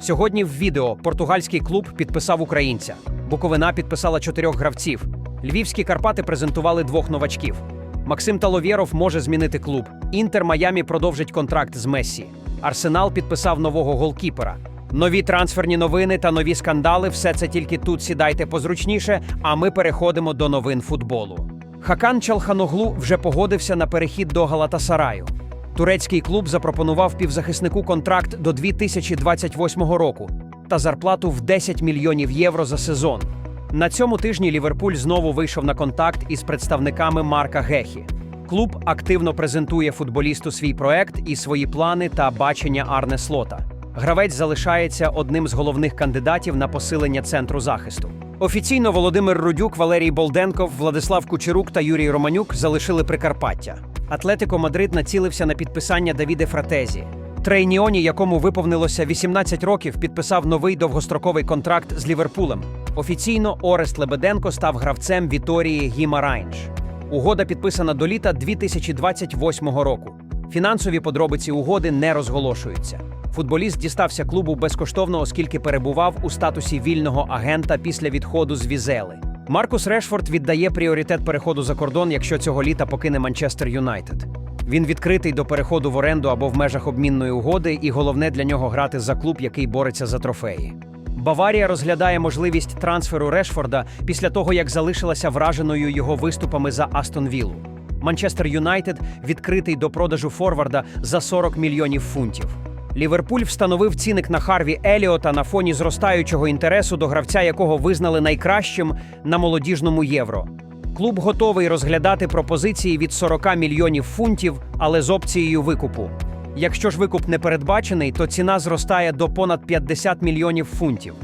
Сьогодні в відео португальський клуб підписав українця. Буковина підписала чотирьох гравців. Львівські Карпати презентували двох новачків. Максим Таловєров може змінити клуб. Інтер Майамі продовжить контракт з Мессі. Арсенал підписав нового голкіпера. Нові трансферні новини та нові скандали все це тільки тут сідайте позручніше, а ми переходимо до новин футболу. Хакан Чалханоглу вже погодився на перехід до Галатасараю. Турецький клуб запропонував півзахиснику контракт до 2028 року та зарплату в 10 мільйонів євро за сезон. На цьому тижні Ліверпуль знову вийшов на контакт із представниками Марка Гехі. Клуб активно презентує футболісту свій проект і свої плани та бачення Арне Слота. Гравець залишається одним з головних кандидатів на посилення центру захисту. Офіційно Володимир Рудюк, Валерій Болденков, Владислав Кучерук та Юрій Романюк залишили Прикарпаття. Атлетико Мадрид націлився на підписання Давіде Фратезі. Трейніоні, якому виповнилося 18 років, підписав новий довгостроковий контракт з Ліверпулем. Офіційно Орест Лебеденко став гравцем Віторії Гімарайнш. Угода підписана до літа 2028 року. Фінансові подробиці угоди не розголошуються. Футболіст дістався клубу безкоштовно, оскільки перебував у статусі вільного агента після відходу з Візели. Маркус Решфорд віддає пріоритет переходу за кордон, якщо цього літа покине Манчестер Юнайтед. Він відкритий до переходу в оренду або в межах обмінної угоди, і головне для нього грати за клуб, який бореться за трофеї. Баварія розглядає можливість трансферу Решфорда після того, як залишилася враженою його виступами за Астон Віллу. Манчестер Юнайтед відкритий до продажу форварда за 40 мільйонів фунтів. Ліверпуль встановив цінник на Харві Еліота на фоні зростаючого інтересу до гравця, якого визнали найкращим на молодіжному євро. Клуб готовий розглядати пропозиції від 40 мільйонів фунтів, але з опцією викупу. Якщо ж викуп не передбачений, то ціна зростає до понад 50 мільйонів фунтів.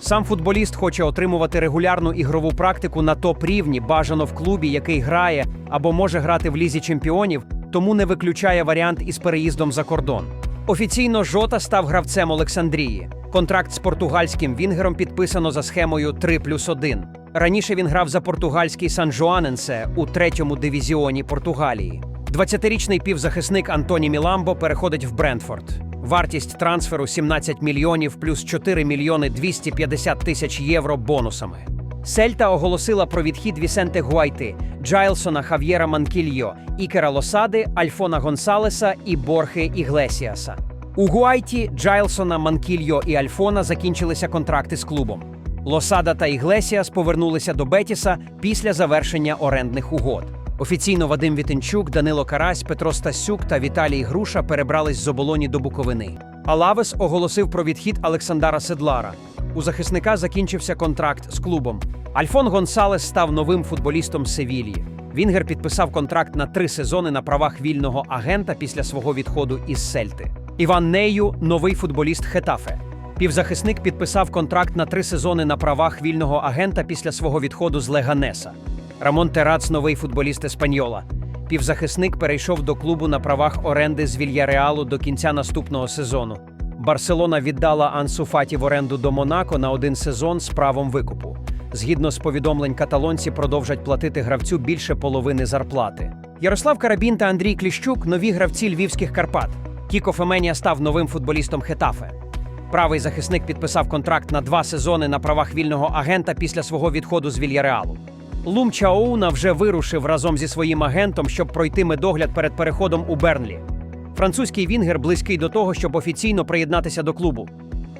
Сам футболіст хоче отримувати регулярну ігрову практику на топ-рівні, бажано в клубі, який грає або може грати в лізі чемпіонів, тому не виключає варіант із переїздом за кордон. Офіційно Жота став гравцем Олександрії. Контракт з португальським Вінгером підписано за схемою 3 плюс 1. Раніше він грав за португальський Сан Жуаненсе у третьому дивізіоні Португалії. 20-річний півзахисник Антоні Міламбо переходить в Брентфорд. Вартість трансферу 17 мільйонів плюс 4 мільйони 250 тисяч євро бонусами. Сельта оголосила про відхід Вісенте Гуайти, Джайлсона Хав'єра Манкільйо, Ікера Лосади, Альфона Гонсалеса і Борхе Іглесіаса. У Гуайті, Джайлсона, Манкільйо і Альфона закінчилися контракти з клубом. Лосада та Іглесіас повернулися до Бетіса після завершення орендних угод. Офіційно Вадим Вітенчук, Данило Карась, Петро Стасюк та Віталій Груша перебрались з оболоні до Буковини. Алавес оголосив про відхід Олександра Седлара. У захисника закінчився контракт з клубом. Альфон Гонсалес став новим футболістом Севілії. Вінгер підписав контракт на три сезони на правах вільного агента після свого відходу із Сельти. Іван Нею новий футболіст Хетафе. Півзахисник підписав контракт на три сезони на правах вільного агента після свого відходу з Леганеса. Рамон Терац новий футболіст Еспаньола. Півзахисник перейшов до клубу на правах оренди з Вільяреалу до кінця наступного сезону. Барселона віддала Ансу Фаті в оренду до Монако на один сезон з правом викупу. Згідно з повідомлень, каталонці продовжать платити гравцю більше половини зарплати. Ярослав Карабін та Андрій Кліщук нові гравці львівських Карпат. Кіко Феменія став новим футболістом Хетафе. Правий захисник підписав контракт на два сезони на правах вільного агента після свого відходу з Вільяреалу. Лум Чаоуна вже вирушив разом зі своїм агентом, щоб пройти медогляд перед переходом у Бернлі. Французький Вінгер близький до того, щоб офіційно приєднатися до клубу.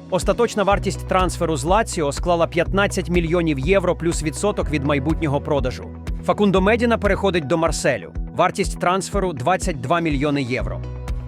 Остаточна вартість трансферу з Лаціо склала 15 мільйонів євро плюс відсоток від майбутнього продажу. Факундо Медіна переходить до Марселю. Вартість трансферу 22 мільйони євро.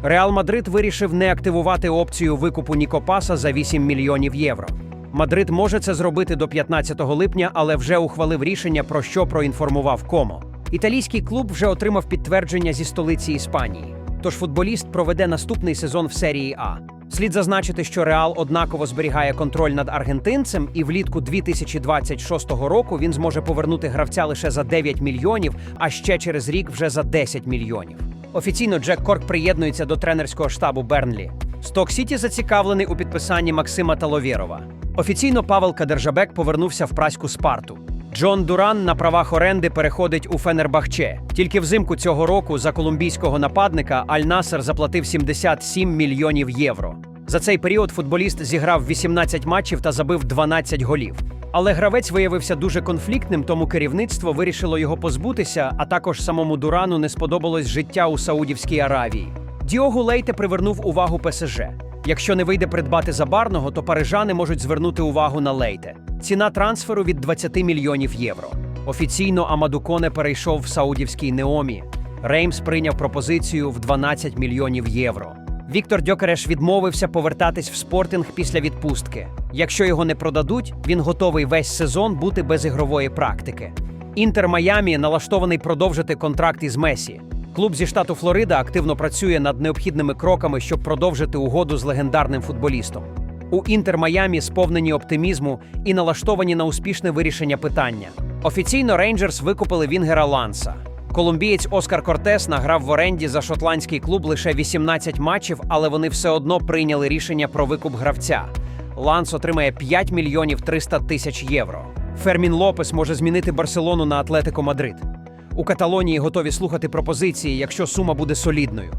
Реал Мадрид вирішив не активувати опцію викупу Нікопаса за 8 мільйонів євро. Мадрид може це зробити до 15 липня, але вже ухвалив рішення, про що проінформував Комо. Італійський клуб вже отримав підтвердження зі столиці Іспанії. Тож футболіст проведе наступний сезон в серії А. Слід зазначити, що Реал однаково зберігає контроль над аргентинцем, і влітку 2026 року він зможе повернути гравця лише за 9 мільйонів, а ще через рік вже за 10 мільйонів. Офіційно Джек Корк приєднується до тренерського штабу Бернлі. Сток Сіті зацікавлений у підписанні Максима Таловєрова. Офіційно Павел Кадержабек повернувся в праську Спарту. Джон Дуран на правах оренди переходить у Фенербахче. Тільки взимку цього року за колумбійського нападника Аль Насер заплатив 77 мільйонів євро. За цей період футболіст зіграв 18 матчів та забив 12 голів. Але гравець виявився дуже конфліктним, тому керівництво вирішило його позбутися, а також самому Дурану не сподобалось життя у Саудівській Аравії. Діогу Лейте привернув увагу ПСЖ. Якщо не вийде придбати забарного, то парижани можуть звернути увагу на Лейте. Ціна трансферу від 20 мільйонів євро. Офіційно Амаду Коне перейшов в саудівський Неомі. Реймс прийняв пропозицію в 12 мільйонів євро. Віктор Дьокереш відмовився повертатись в спортинг після відпустки. Якщо його не продадуть, він готовий весь сезон бути без ігрової практики. Інтер Майамі налаштований продовжити контракт із Месі. Клуб зі штату Флорида активно працює над необхідними кроками, щоб продовжити угоду з легендарним футболістом. У Інтер Майамі сповнені оптимізму і налаштовані на успішне вирішення питання. Офіційно Рейнджерс викупили Вінгера Ланса. Колумбієць Оскар Кортес награв в оренді за шотландський клуб лише 18 матчів, але вони все одно прийняли рішення про викуп гравця. Ланс отримає 5 мільйонів 300 тисяч євро. Фермін Лопес може змінити Барселону на Атлетико Мадрид. У Каталонії готові слухати пропозиції, якщо сума буде солідною.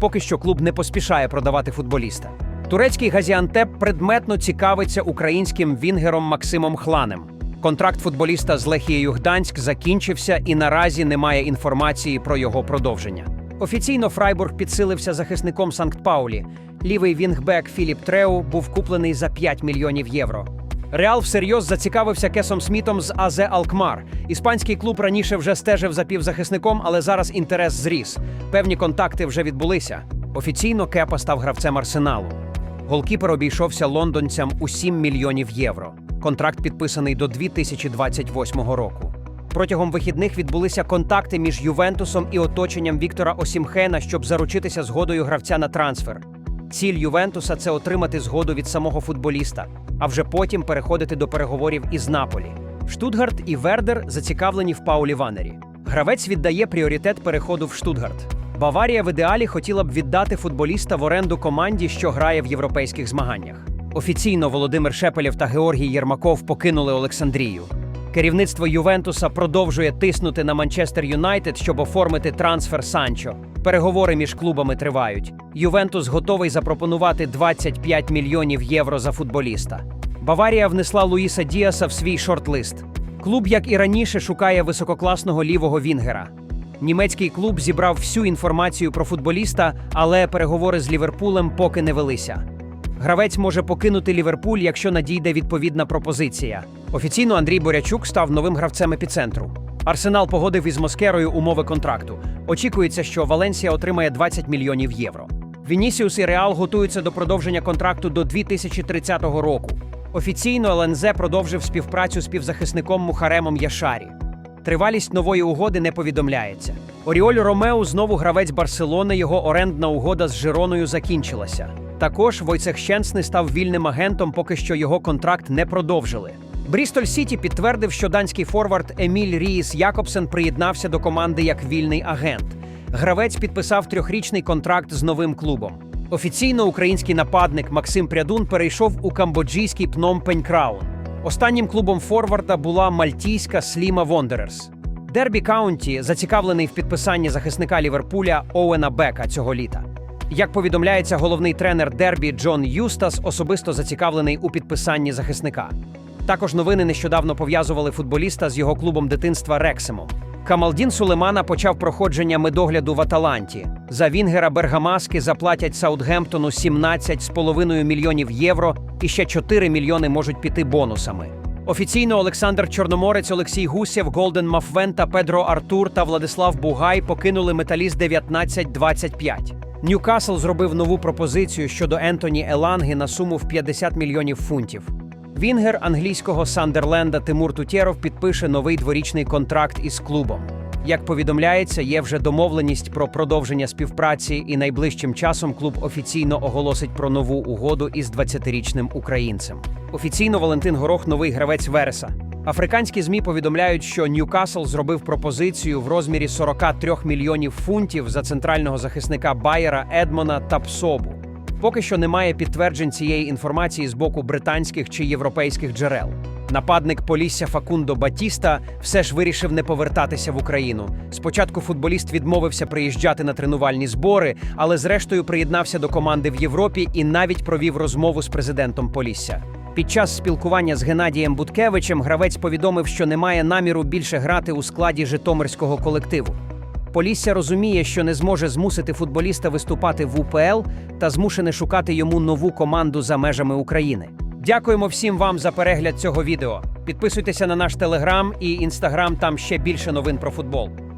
Поки що клуб не поспішає продавати футболіста. Турецький Газіантеп предметно цікавиться українським вінгером Максимом Хланем. Контракт футболіста з Лехією Гданськ закінчився і наразі немає інформації про його продовження. Офіційно Фрайбург підсилився захисником Санкт-Паулі. Лівий вінгбек Філіп Треу був куплений за 5 мільйонів євро. Реал всерйоз зацікавився Кесом Смітом з АЗ Алкмар. Іспанський клуб раніше вже стежив за півзахисником, але зараз інтерес зріс. Певні контакти вже відбулися. Офіційно Кепа став гравцем арсеналу. Голкіпер обійшовся лондонцям у 7 мільйонів євро. Контракт підписаний до 2028 року. Протягом вихідних відбулися контакти між Ювентусом і оточенням Віктора Осімхена, щоб заручитися згодою гравця на трансфер. Ціль Ювентуса це отримати згоду від самого футболіста, а вже потім переходити до переговорів із Наполі. Штутгарт і Вердер зацікавлені в Паулі Ванері. Гравець віддає пріоритет переходу в Штутгарт. Баварія в ідеалі хотіла б віддати футболіста в оренду команді, що грає в європейських змаганнях. Офіційно Володимир Шепелєв та Георгій Єрмаков покинули Олександрію. Керівництво Ювентуса продовжує тиснути на Манчестер Юнайтед, щоб оформити трансфер Санчо. Переговори між клубами тривають. Ювентус готовий запропонувати 25 мільйонів євро за футболіста. Баварія внесла Луїса Діаса в свій шорт-лист. Клуб, як і раніше, шукає висококласного лівого вінгера. Німецький клуб зібрав всю інформацію про футболіста, але переговори з Ліверпулем поки не велися. Гравець може покинути Ліверпуль, якщо надійде відповідна пропозиція. Офіційно Андрій Борячук став новим гравцем епіцентру. Арсенал погодив із Москерою умови контракту. Очікується, що Валенсія отримає 20 мільйонів євро. Вінісіус і Реал готуються до продовження контракту до 2030 року. Офіційно ЛНЗ продовжив співпрацю з півзахисником Мухаремом Яшарі. Тривалість нової угоди не повідомляється. Оріоль Ромеу знову гравець Барселони. Його орендна угода з Жироною закінчилася. Також Войцех Щенсний став вільним агентом, поки що його контракт не продовжили. Брістоль Сіті підтвердив, що данський форвард Еміль Ріїс Якобсен приєднався до команди як вільний агент. Гравець підписав трьохрічний контракт з новим клубом. Офіційно український нападник Максим Прядун перейшов у камбоджійський Пном Пень Краун. Останнім клубом форварда була мальтійська Сліма Вондерерс. Дербі Каунті зацікавлений в підписанні захисника Ліверпуля Оуена Бека цього літа. Як повідомляється, головний тренер Дербі Джон Юстас особисто зацікавлений у підписанні захисника. Також новини нещодавно пов'язували футболіста з його клубом дитинства Рексемом. Камалдін Сулеймана почав проходження медогляду в Аталанті. За Вінгера Бергамаски заплатять Саутгемптону 17,5 мільйонів євро і ще 4 мільйони можуть піти бонусами. Офіційно Олександр Чорноморець, Олексій Гусєв, Голден Мафвен та Педро Артур та Владислав Бугай покинули металіст 19-25. Ньюкасл зробив нову пропозицію щодо Ентоні Еланги на суму в 50 мільйонів фунтів. Вінгер англійського Сандерленда Тимур Тутєров підпише новий дворічний контракт із клубом. Як повідомляється, є вже домовленість про продовження співпраці, і найближчим часом клуб офіційно оголосить про нову угоду із 20-річним українцем. Офіційно Валентин Горох новий гравець Вереса. Африканські змі повідомляють, що Ньюкасл зробив пропозицію в розмірі 43 мільйонів фунтів за центрального захисника Байера Едмона Тапсобу. Поки що немає підтверджень цієї інформації з боку британських чи європейських джерел. Нападник Полісся Факундо Батіста все ж вирішив не повертатися в Україну. Спочатку футболіст відмовився приїжджати на тренувальні збори, але зрештою приєднався до команди в Європі і навіть провів розмову з президентом Полісся. Під час спілкування з Геннадієм Буткевичем гравець повідомив, що не має наміру більше грати у складі житомирського колективу. Полісся розуміє, що не зможе змусити футболіста виступати в УПЛ та змушене шукати йому нову команду за межами України. Дякуємо всім вам за перегляд цього відео. Підписуйтеся на наш телеграм і інстаграм, там ще більше новин про футбол.